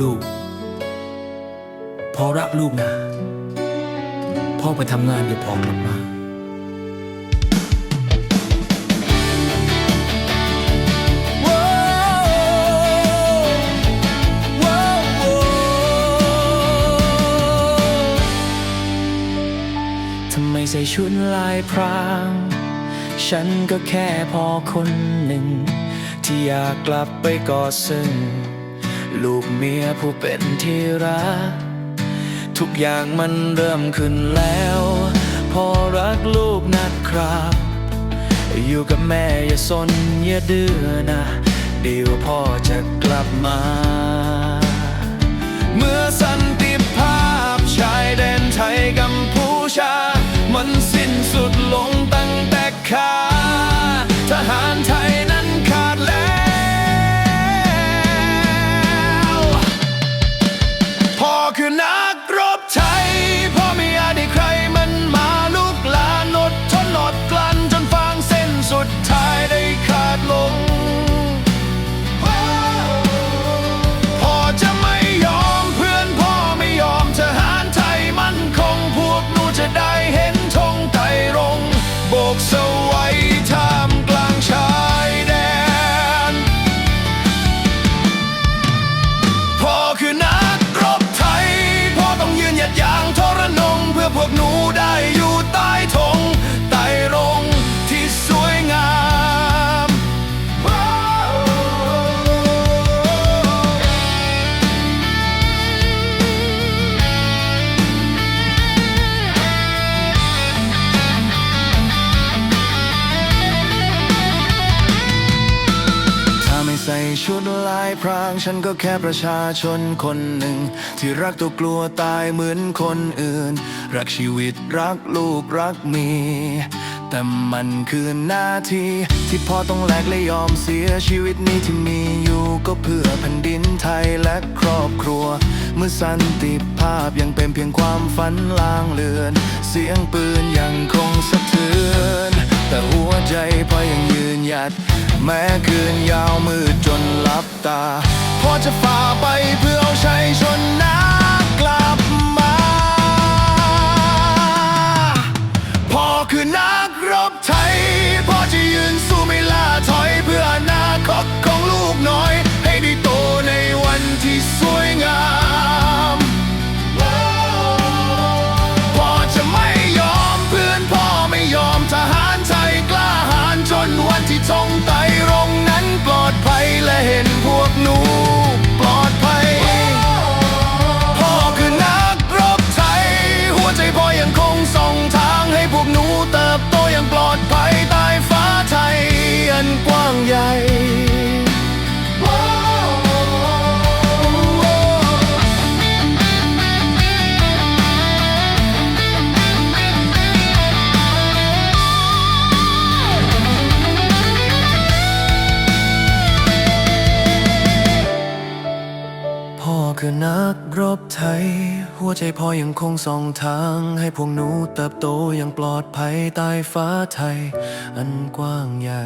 ลูก พ่อรักลูกนะ พ่อไปทำงานเดี๋ยวพ่อกลับมาทำไมใส่ชุดลายพราง ฉันก็แค่พอคนหนึ่ง ที่อยากกลับไปกอดซึ่ง ลูกเมียผู้เป็นที่รัก ทุกอย่างมันเริ่มขึ้นแล้ว พอรักลูกนะครับ อยู่กับแม่อย่าสนอย่าดื้อนะเดี๋ยวพ่อจะกลับมา เมื่อ ชุดลายพรางฉันก็แค่ประชาชนคนหนึ่ง ที่รักตัวกลัวตายเหมือนคนอื่น รักชีวิตรักลูกรักเมียแต่มันคือหน้าที่ที่พ่อต้องแลกและยอมเสียชีวิตนี้ที่มีอยู่ก็เพื่อแผ่นดินไทยและครอบครัว เมื่อสันติภาพยังเป็นเพียงความฝันลางเลือน เสียงปืนยังคงสะเทือน แต่หัวใจพอยังยืนหยัด แม้คืนยาวมืดจนลับตาพ่อจะฝ่าไปเพื่อเอาชัยชนนะกลับ วัน นักรบไทย หัวใจพอยังคงส่องทาง ให้พวกหนูเติบโตอย่างปลอดภัยใต้ฟ้าไทย อันกว้างใหญ่